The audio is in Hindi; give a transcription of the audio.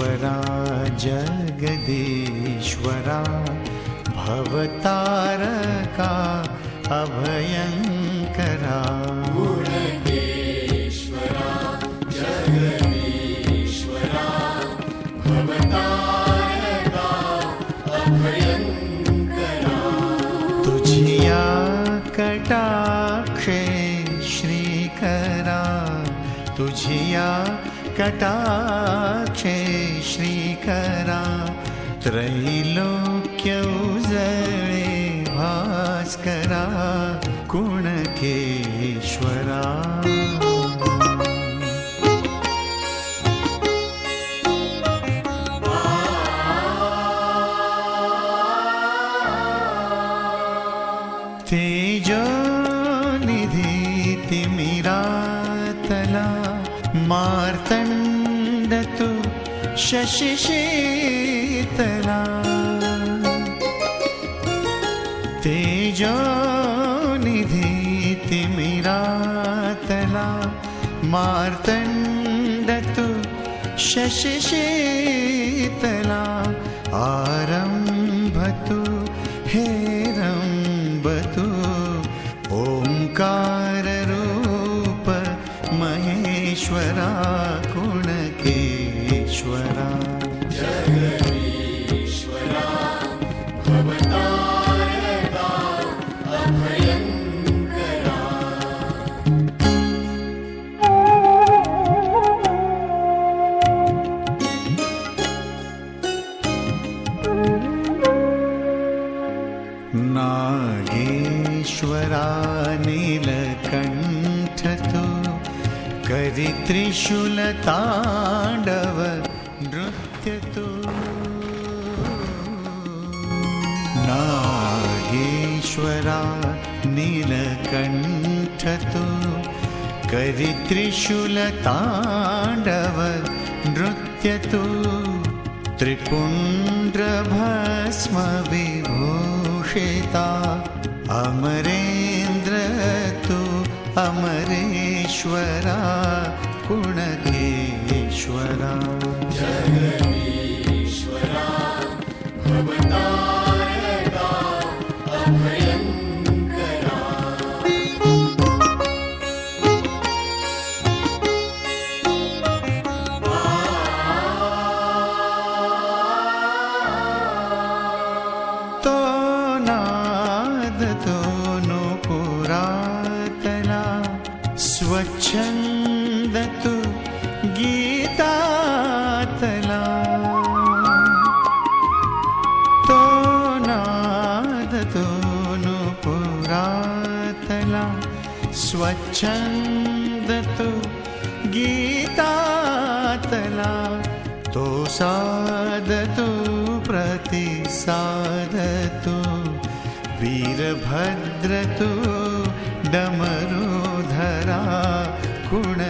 ईश्वरा जगदीश्वरा भवतारका अभयङ्करा। तुझिया कटाक्षे तुझिया कटाक्षे श्रीकरा त्रैलोक्य उजळे भास्करा कुणकेश्वरा तेजो निधि तिमिरातला मार्तण्डतु शशिशीतला। निधि मार्तण्डतु शशिशीतला। आ कुणकेश्वरा नागेश्वरा नीलकण्ठतु करित्रिशूलताण्डव नृत्यतु नागेश्वरा नीलकण्ठतु करित्रिशूलताण्डव नृत्यतु त्रिपुण्ड्रभस्मविभूषिता अमरेन्द्र तु अमरेश्वरा ईश्वरा पुणकेश्वरा स्वच्छन्दतु गीतातला तो साधतो प्रति साधतु प्रतिसादतु वीरभद्रतु डमरुधरा कुणकेश्वरा